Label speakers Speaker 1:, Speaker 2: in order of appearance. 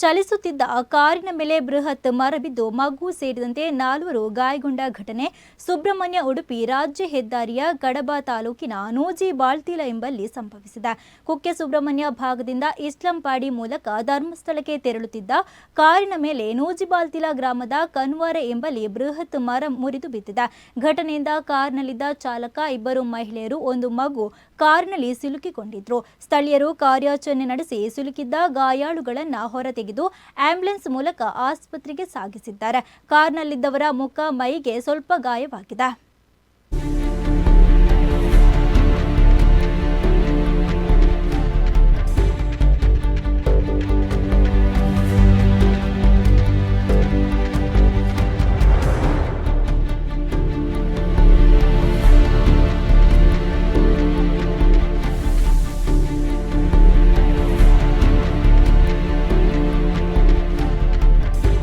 Speaker 1: ಚಲಿಸುತ್ತಿದ್ದ ಕಾರಿನ ಮೇಲೆ ಬೃಹತ್ ಮರ ಬಿದ್ದು ಮಗು ಸೇರಿದಂತೆ ನಾಲ್ವರು ಗಾಯಗೊಂಡ ಘಟನೆ. ಸುಬ್ರಹ್ಮಣ್ಯ ಉಡುಪಿ ರಾಜ್ಯ ಹೆದ್ದಾರಿಯ ಕಡಬ ತಾಲೂಕಿನ ನೂಜಿ ಬಾಳ್ತಿಲ ಎಂಬಲ್ಲಿ ಸಂಭವಿಸಿದೆ. ಕುಕ್ಕೆ ಸುಬ್ರಹ್ಮಣ್ಯ ಭಾಗದಿಂದ ಇಸ್ಲಂಪಾಡಿ ಮೂಲಕ ಧರ್ಮಸ್ಥಳಕ್ಕೆ ತೆರಳುತ್ತಿದ್ದ ಕಾರಿನ ಮೇಲೆ ನೂಜಿಬಾಲ್ತಿಲ ಗ್ರಾಮದ ಕನ್ವಾರೆ ಎಂಬಲ್ಲಿ ಬೃಹತ್ ಮರ ಮುರಿದು ಬಿದ್ದಿದೆ. ಘಟನೆಯಿಂದ ಕಾರ್ನಲ್ಲಿದ್ದ ಚಾಲಕ, ಇಬ್ಬರು ಮಹಿಳೆಯರು, ಒಂದು ಮಗು ಕಾರ್ನಲ್ಲಿ ಸಿಲುಕಿಕೊಂಡಿದ್ರು. ಸ್ಥಳೀಯರು ಕಾರ್ಯಾಚರಣೆ ನಡೆಸಿ ಸಿಲುಕಿದ್ದ ಗಾಯಾಳುಗಳನ್ನು ಗಾಯಾಳುಗಳನ್ನ ಹೊರತೆಗೆದು ಆಂಬ್ಯುಲೆನ್ಸ್ ಮೂಲಕ ಆಸ್ಪತ್ರೆಗೆ ಸಾಗಿಸಿದ್ದಾರೆ. ಕಾರ್ನಲ್ಲಿದ್ದವರ ಮುಖ ಮೈಗೆ ಸ್ವಲ್ಪ ಗಾಯವಾಗಿದೆ.